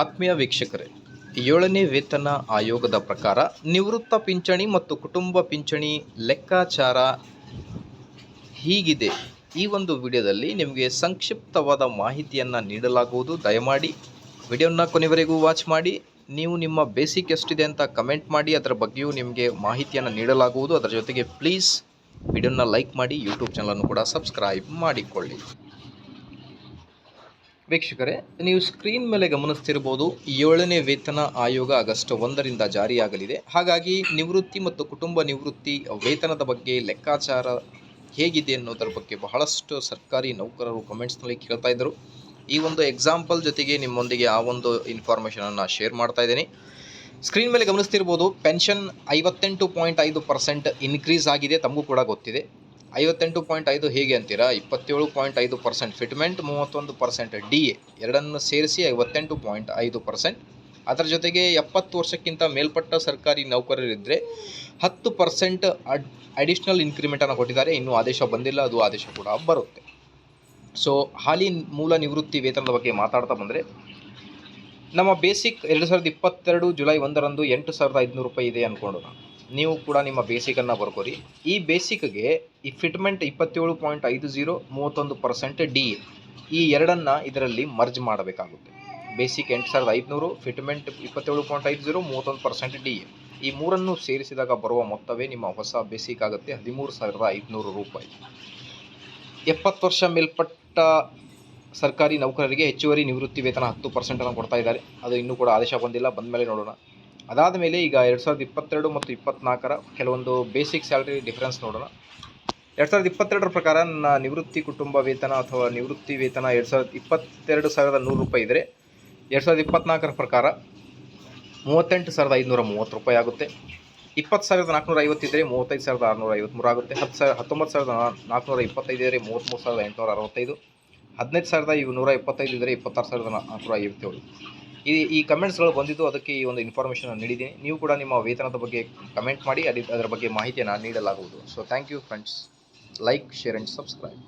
ಆತ್ಮೀಯ ವೀಕ್ಷಕರೇ, ಏಳನೇ ವೇತನ ಆಯೋಗದ ಪ್ರಕಾರ ನಿವೃತ್ತ ಪಿಂಚಣಿ ಮತ್ತು ಕುಟುಂಬ ಪಿಂಚಣಿ ಲೆಕ್ಕಾಚಾರ ಹೀಗಿದೆ. ಈ ಒಂದು ವಿಡಿಯೋದಲ್ಲಿ ನಿಮಗೆ ಸಂಕ್ಷಿಪ್ತವಾದ ಮಾಹಿತಿಯನ್ನು ನೀಡಲಾಗುವುದು. ದಯಮಾಡಿ ವಿಡಿಯೋನ ಕೊನೆವರೆಗೂ ವಾಚ್ ಮಾಡಿ. ನೀವು ನಿಮ್ಮ ಬೇಸಿಕ್ ಎಷ್ಟಿದೆ ಅಂತ ಕಮೆಂಟ್ ಮಾಡಿ. ಅದರ ಬಗ್ಗೆಯೂ ನಿಮಗೆ ಮಾಹಿತಿಯನ್ನು ನೀಡಲಾಗುವುದು. ಅದರ ಜೊತೆಗೆ ಪ್ಲೀಸ್ ವಿಡಿಯೋನ ಲೈಕ್ ಮಾಡಿ. ಯೂಟ್ಯೂಬ್ ಚಾನಲನ್ನು ಕೂಡ ಸಬ್ಸ್ಕ್ರೈಬ್ ಮಾಡಿಕೊಳ್ಳಿ. ವೀಕ್ಷಕರೇ, ನೀವು ಸ್ಕ್ರೀನ್ ಮೇಲೆ ಗಮನಿಸ್ತಿರ್ಬೋದು ಏಳನೇ ವೇತನ ಆಯೋಗ ಆಗಸ್ಟ್ ಒಂದರಿಂದ ಜಾರಿಯಾಗಲಿದೆ. ಹಾಗಾಗಿ ನಿವೃತ್ತಿ ಮತ್ತು ಕುಟುಂಬ ನಿವೃತ್ತಿ ವೇತನದ ಬಗ್ಗೆ ಲೆಕ್ಕಾಚಾರ ಹೇಗಿದೆ ಅನ್ನೋದರ ಬಗ್ಗೆ ಬಹಳಷ್ಟು ಸರ್ಕಾರಿ ನೌಕರರು ಕಮೆಂಟ್ಸ್ನಲ್ಲಿ ಕೇಳ್ತಾ ಇದ್ದರು. ಈ ಒಂದು ಎಕ್ಸಾಂಪಲ್ ಜೊತೆಗೆ ನಿಮ್ಮೊಂದಿಗೆ ಆ ಒಂದು ಇನ್ಫಾರ್ಮೇಷನನ್ನು ಶೇರ್ ಮಾಡ್ತಾ ಇದ್ದೀನಿ. ಸ್ಕ್ರೀನ್ ಮೇಲೆ ಗಮನಿಸ್ತಿರ್ಬೋದು ಪೆನ್ಷನ್ ಐವತ್ತೆಂಟು ಪಾಯಿಂಟ್ ಐದು ಪರ್ಸೆಂಟ್ ಇನ್ಕ್ರೀಸ್ ಆಗಿದೆ, ತಮಗೂ ಕೂಡ ಗೊತ್ತಿದೆ. ಐವತ್ತೆಂಟು ಪಾಯಿಂಟ್ ಐದು ಹೇಗೆ ಅಂತೀರಾ? ಇಪ್ಪತ್ತೇಳು ಪಾಯಿಂಟ್ ಐದು ಪರ್ಸೆಂಟ್. ಫಿಟ್ಮೆಂಟ್ ಮೂವತ್ತೊಂದು ಪರ್ಸೆಂಟ್. ಡಿ ಎ ಎರಡನ್ನು ಸೇರಿಸಿ ಐವತ್ತೆಂಟು ಪಾಯಿಂಟ್ ಐದು ಪರ್ಸೆಂಟ್. ಅದರ ಜೊತೆಗೆ ಎಪ್ಪತ್ತು ವರ್ಷಕ್ಕಿಂತ ಮೇಲ್ಪಟ್ಟ ಸರ್ಕಾರಿ ನೌಕರರಿದ್ದರೆ ಹತ್ತು ಪರ್ಸೆಂಟ್ ಅಡ್ ಅಡಿಷ್ನಲ್ ಇನ್ಕ್ರಿಮೆಂಟನ್ನು ಕೊಟ್ಟಿದ್ದಾರೆ. ಇನ್ನೂ ಆದೇಶ ಬಂದಿಲ್ಲ. ಅದು ಆದೇಶ ಕೂಡ ಬರುತ್ತೆ. ಸೊ ಹಾಲಿ ಮೂಲ ನಿವೃತ್ತಿ ವೇತನದ ಬಗ್ಗೆ ಮಾತಾಡ್ತಾ ಬಂದರೆ, ನಮ್ಮ ಬೇಸಿಕ್ ಎರಡು ಸಾವಿರದ ಇಪ್ಪತ್ತೆರಡು ಜುಲೈ ಒಂದರಂದು ಎಂಟು ಸಾವಿರದ ಐದುನೂರು ರೂಪಾಯಿ ಇದೆ ಅಂದ್ಕೊಂಡು ನೀವು ಕೂಡ ನಿಮ್ಮ ಬೇಸಿಕನ್ನು ಬರ್ಕೋರಿ. ಈ ಬೇಸಿಕ್ಗೆ ಈ ಫಿಟ್ಮೆಂಟ್ ಇಪ್ಪತ್ತೇಳು ಪಾಯಿಂಟ್ ಐದು ಜೀರೋ ಮೂವತ್ತೊಂದು ಪರ್ಸೆಂಟ್ ಡಿ ಎ ಈ ಎರಡನ್ನು ಇದರಲ್ಲಿ ಮರ್ಜ್ ಮಾಡಬೇಕಾಗುತ್ತೆ. ಬೇಸಿಕ್ ಎಂಟು ಸಾವಿರದ ಐದುನೂರು, ಫಿಟ್ಮೆಂಟ್ ಇಪ್ಪತ್ತೇಳು ಪಾಯಿಂಟ್ ಐದು ಜೀರೋ ಮೂವತ್ತೊಂದು ಪರ್ಸೆಂಟ್ ಡಿ ಎ ಈ ಮೂರನ್ನು ಸೇರಿಸಿದಾಗ ಬರುವ ಮೊತ್ತವೇ ನಿಮ್ಮ ಹೊಸ ಬೇಸಿಕ್ ಆಗುತ್ತೆ, ಹದಿಮೂರು ಸಾವಿರದ ಐದುನೂರು ರೂಪಾಯಿ. ಎಪ್ಪತ್ತು ವರ್ಷ ಮೇಲ್ಪಟ್ಟ ಸರ್ಕಾರಿ ನೌಕರರಿಗೆ ಹೆಚ್ಚುವರಿ ನಿವೃತ್ತಿ ವೇತನ ಹತ್ತು ಪರ್ಸೆಂಟನ್ನು ಕೊಡ್ತಾ ಇದ್ದಾರೆ. ಅದು ಇನ್ನೂ ಕೂಡ ಆದೇಶ ಬಂದಿಲ್ಲ ಬಂದ ಮೇಲೆ ನೋಡೋಣ. ಅದಾದ ಮೇಲೆ ಈಗ ಎರಡು ಸಾವಿರದ ಇಪ್ಪತ್ತೆರಡು ಮತ್ತು ಇಪ್ಪತ್ನಾಲ್ಕರ ಕೆಲವೊಂದು ಬೇಸಿಕ್ ಸ್ಯಾಲ್ರಿ ಡಿಫ್ರೆನ್ಸ್ ನೋಡೋಣ. ಎರಡು ಸಾವಿರದ ಇಪ್ಪತ್ತೆರಡರ ಪ್ರಕಾರ ನನ್ನ ನಿವೃತ್ತಿ ಕುಟುಂಬ ವೇತನ ಅಥವಾ ನಿವೃತ್ತಿ ವೇತನ ಎರಡು ಸಾವಿರದ ಇಪ್ಪತ್ತೆರಡು ಸಾವಿರದ ನೂರು ರೂಪಾಯಿ ಇದ್ದರೆ ಎರಡು ಸಾವಿರದ ಇಪ್ಪತ್ನಾಲ್ಕರ ಪ್ರಕಾರ ಮೂವತ್ತೆಂಟು ಸಾವಿರದ ಐದುನೂರ ಮೂವತ್ತು ರೂಪಾಯಿ ಆಗುತ್ತೆ. ಇಪ್ಪತ್ತು ಸಾವಿರದ ನಾಲ್ಕುನೂರ ಐವತ್ತಿದ್ದರೆ ಮೂವತ್ತೈದು ಸಾವಿರದ ಆರುನೂರ ಐವತ್ತ್ಮೂರು ಆಗುತ್ತೆ. ಹತ್ತು ಸಾವಿರ ಹತ್ತೊಂಬತ್ತು ಸಾವಿರದ ನಾಲ್ಕುನೂರ ಇಪ್ಪತ್ತೈದು ಇದ್ದರೆ ಮೂವತ್ತ್ಮೂರು ಸಾವಿರದ ಎಂಟುನೂರ ಅರವತ್ತೈದು. ಹದಿನೈದು ಸಾವಿರದ ಇವು ನೂರ ಇಪ್ಪತ್ತೈದು ಇದ್ದರೆ ಇಪ್ಪತ್ತಾರು ಸಾವಿರದ ನಾಲ್ಕುನೂರ ಐವತ್ತೇಳು. ಈ ಈ ಕಮೆಂಟ್ಸ್ಗಳು ಬಂದಿದ್ದು ಅದಕ್ಕೆ ಈ ಒಂದು ಇನ್ಫಾರ್ಮೇಷನ್ ನೀಡಿದ್ದೀನಿ. ನೀವು ಕೂಡ ನಿಮ್ಮ ವೇತನದ ಬಗ್ಗೆ ಕಮೆಂಟ್ ಮಾಡಿ ಅಲ್ಲಿ ಅದರ ಬಗ್ಗೆ ಮಾಹಿತಿಯನ್ನು ನೀಡಲಾಗುವುದು. So thank you friends like share and subscribe